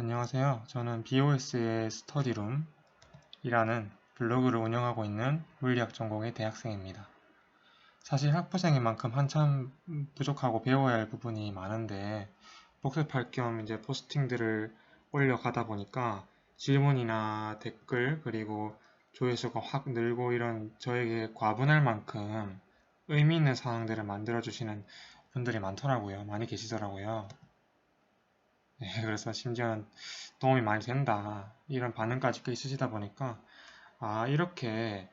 안녕하세요. 저는 BOS의 스터디룸이라는 블로그를 운영하고 있는 물리학 전공의 대학생입니다. 사실 학부생인 만큼 한참 부족하고 배워야 할 부분이 많은데 복습할 겸 이제 포스팅들을 올려가다 보니까 질문이나 댓글 그리고 조회수가 확 늘고 이런 저에게 과분할 만큼 의미 있는 사항들을 만들어 주시는 분들이 많더라고요. 많이 계시더라고요. 네, 그래서 심지어는 도움이 많이 된다. 이런 반응까지 꽤 있으시다 보니까 아 이렇게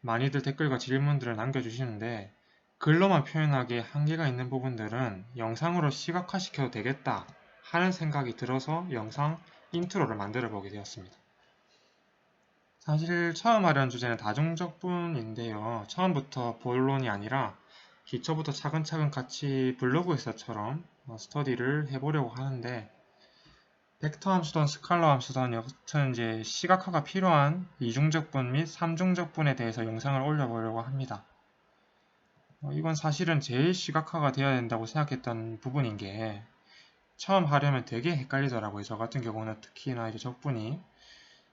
많이들 댓글과 질문들을 남겨주시는데 글로만 표현하기에 한계가 있는 부분들은 영상으로 시각화시켜도 되겠다 하는 생각이 들어서 영상 인트로를 만들어 보게 되었습니다. 사실 처음 하려는 주제는 다중적분인데요. 처음부터 본론이 아니라 기초부터 차근차근 같이 블로그에서처럼 스터디를 해보려고 하는데 벡터 함수든 스칼라 함수든 여튼 이제 시각화가 필요한 이중적분 및 삼중적분에 대해서 영상을 올려보려고 합니다. 어, 이건 사실은 제일 시각화가 되어야 된다고 생각했던 부분인 게 처음 하려면 되게 헷갈리더라고요. 저 같은 경우는 특히나 이제 적분이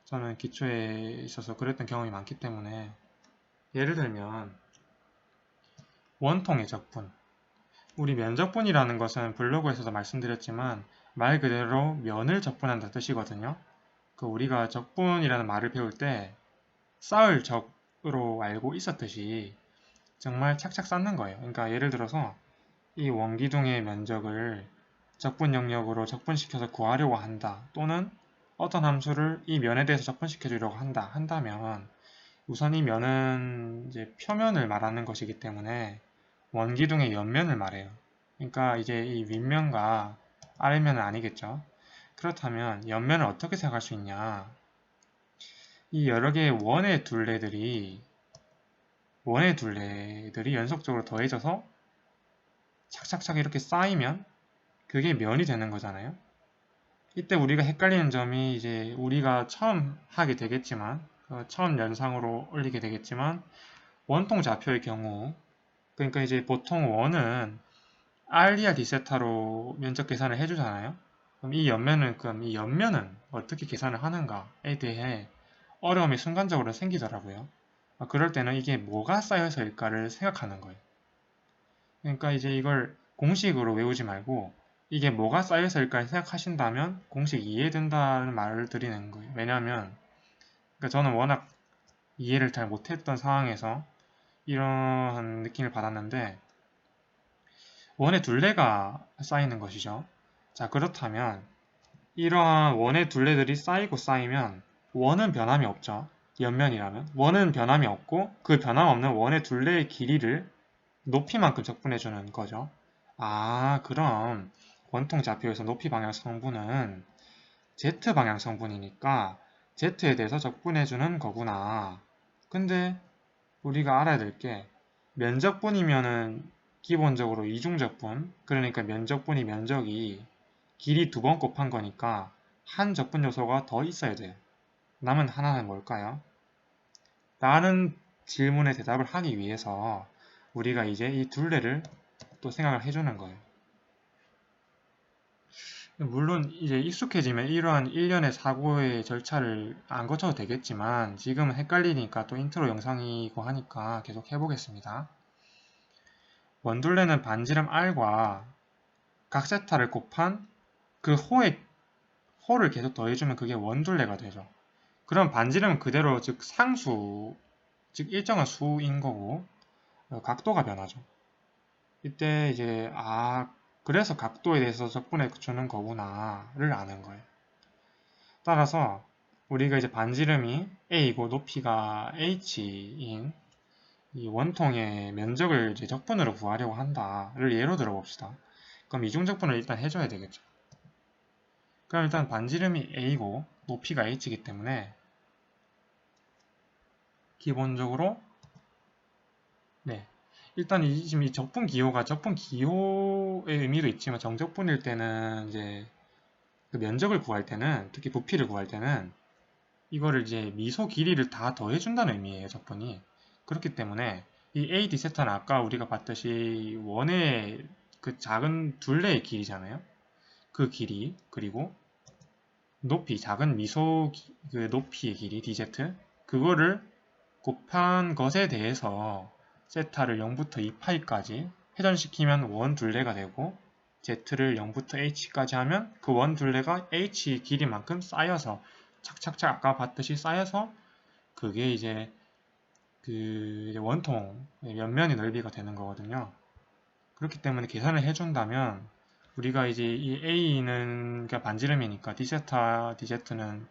저는 기초에 있어서 그랬던 경험이 많기 때문에 예를 들면 원통의 적분 우리 면적분이라는 것은 블로그에서도 말씀드렸지만 말 그대로 면을 적분한다 뜻이거든요. 그 우리가 적분이라는 말을 배울 때 쌓을 적으로 알고 있었듯이 정말 착착 쌓는 거예요. 그러니까 예를 들어서 이 원기둥의 면적을 적분 영역으로 적분시켜서 구하려고 한다. 또는 어떤 함수를 이 면에 대해서 적분시켜 주려고 한다. 한다면 우선 이 면은 이제 표면을 말하는 것이기 때문에 원기둥의 옆면을 말해요. 그러니까 이제 이 윗면과 아래면은 아니겠죠. 그렇다면 옆면을 어떻게 생각할 수 있냐? 이 여러 개의 원의 둘레들이 원의 둘레들이 연속적으로 더해져서 착착착 이렇게 쌓이면 그게 면이 되는 거잖아요. 이때 우리가 헷갈리는 점이 이제 우리가 처음 하게 되겠지만 어, 처음 연상으로 올리게 되겠지만 원통 좌표의 경우 그러니까 이제 보통 원은 알리아 디세타로 면적 계산을 해주잖아요. 그럼 이 옆면은 그럼 이 옆면은 어떻게 계산을 하는가에 대해 어려움이 순간적으로 생기더라고요. 아, 그럴 때는 이게 뭐가 쌓여서일까를 생각하는 거예요. 그러니까 이제 이걸 공식으로 외우지 말고 이게 뭐가 쌓여서일까 생각하신다면 공식 이해된다는 말을 드리는 거예요. 왜냐하면 그러니까 저는 워낙 이해를 잘 못했던 상황에서 이런 느낌을 받았는데 원의 둘레가 쌓이는 것이죠. 자 그렇다면 이러한 원의 둘레들이 쌓이고 쌓이면 원은 변함이 없죠. 옆면이라면 원은 변함이 없고 그 변함없는 원의 둘레의 길이를 높이만큼 적분해주는 거죠. 아 그럼 원통 좌표에서 높이 방향 성분은 z 방향 성분이니까 z에 대해서 적분해주는 거구나. 근데 우리가 알아야 될 게 면적분이면은 기본적으로 이중적분, 그러니까 면적분이 면적이 길이 두 번 곱한 거니까 한 적분 요소가 더 있어야 돼요. 남은 하나는 뭘까요? 라는 질문에 대답을 하기 위해서 우리가 이제 이 둘레를 또 생각을 해주는 거예요. 물론 이제 익숙해지면 이러한 일련의 사고의 절차를 안 거쳐도 되겠지만 지금은 헷갈리니까 또 인트로 영상이고 하니까 계속 해보겠습니다. 원둘레는 반지름 r과 각세타를 곱한 그 호의 호를 계속 더해주면 그게 원둘레가 되죠. 그럼 반지름은 그대로 즉 상수 즉 일정한 수인 거고 어, 각도가 변하죠. 이때 이제 아 그래서 각도에 대해서 적분해 주는 거구나를 아는 거예요. 따라서 우리가 이제 반지름이 a이고 높이가 h인 이 원통의 면적을 이제 적분으로 구하려고 한다를 예로 들어봅시다. 그럼 이중적분을 일단 해줘야 되겠죠. 그럼 일단 반지름이 a고 높이가 h이기 때문에 기본적으로 네 일단 이, 지금 이 적분 기호가 적분 기호의 의미도 있지만 정적분일 때는 이제 그 면적을 구할 때는 특히 부피를 구할 때는 이거를 이제 미소 길이를 다 더해준다는 의미예요 적분이 그렇기 때문에 이 AD 세타는 아까 우리가 봤듯이 원의 그 작은 둘레의 길이잖아요. 그 길이 그리고 높이 작은 미소 기- 그 높이의 길이 dz 그거를 곱한 것에 대해서 세타를 0부터 2파이까지 회전시키면 원 둘레가 되고 z를 0부터 h까지 하면 그 원 둘레가 h 길이만큼 쌓여서 착착착 아까 봤듯이 쌓여서 그게 이제 그 원통 옆면의 넓이가 되는 거거든요. 그렇기 때문에 계산을 해준다면 우리가 이제 이 a는 그러니까 반지름이니까 d세타 dz는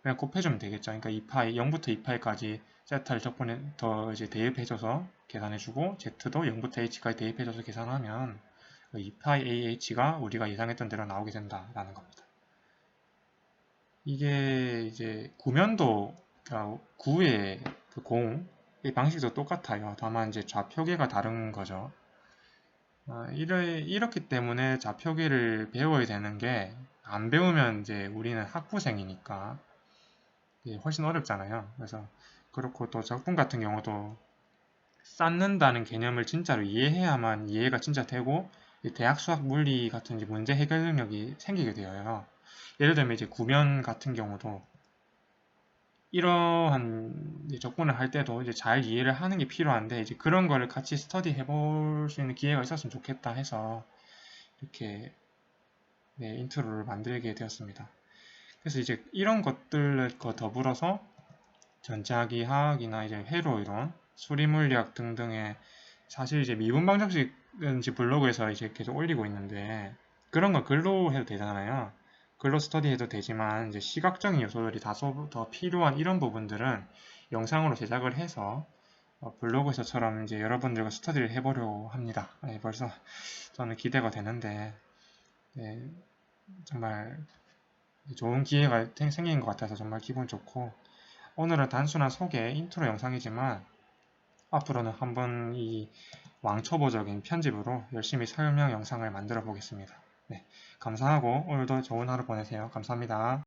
그냥 곱해주면 되겠죠. 그러니까 2파이 0부터 2파이까지 세타를 적분해 더 이제 대입해줘서 계산해주고 z도 0부터 h까지 대입해줘서 계산하면 2파이 ah가 우리가 예상했던 대로 나오게 된다라는 겁니다. 이게 이제 구면도 그러니까 구의 그 공, 이 방식도 똑같아요. 다만 이제 좌표계가 다른 거죠. 아, 이래, 이렇기 때문에 좌표계를 배워야 되는 게 안 배우면 이제 우리는 학부생이니까 훨씬 어렵잖아요. 그래서 그렇고 또 적분 같은 경우도 쌓는다는 개념을 진짜로 이해해야만 이해가 진짜 되고 이 대학 수학 물리 같은 문제 해결 능력이 생기게 되어요. 예를 들면 이제 구면 같은 경우도 이러한 적분을 할 때도 이제 잘 이해를 하는 게 필요한데 이제 그런 거를 같이 스터디 해볼 수 있는 기회가 있었으면 좋겠다 해서 이렇게 네, 인트로를 만들게 되었습니다. 그래서 이제 이런 것들과 더불어서 전자기 화학이나 이제 회로 이론, 수리물리학 등등의 사실 이제 미분 방정식은 이제 블로그에서 이제 계속 올리고 있는데 그런 거 글로 해도 되잖아요. 글로 스터디해도 되지만 이제 시각적인 요소들이 다소 더 필요한 이런 부분들은 영상으로 제작을 해서 어, 블로그에서처럼 이제 여러분들과 스터디를 해보려고 합니다. 네, 벌써 저는 기대가 되는데 네, 정말 좋은 기회가 생- 생긴 것 같아서 정말 기분 좋고 오늘은 단순한 소개 인트로 영상이지만 앞으로는 한번 이 왕초보적인 편집으로 열심히 설명 영상을 만들어 보겠습니다. 네, 감사하고 오늘도 좋은 하루 보내세요. 감사합니다.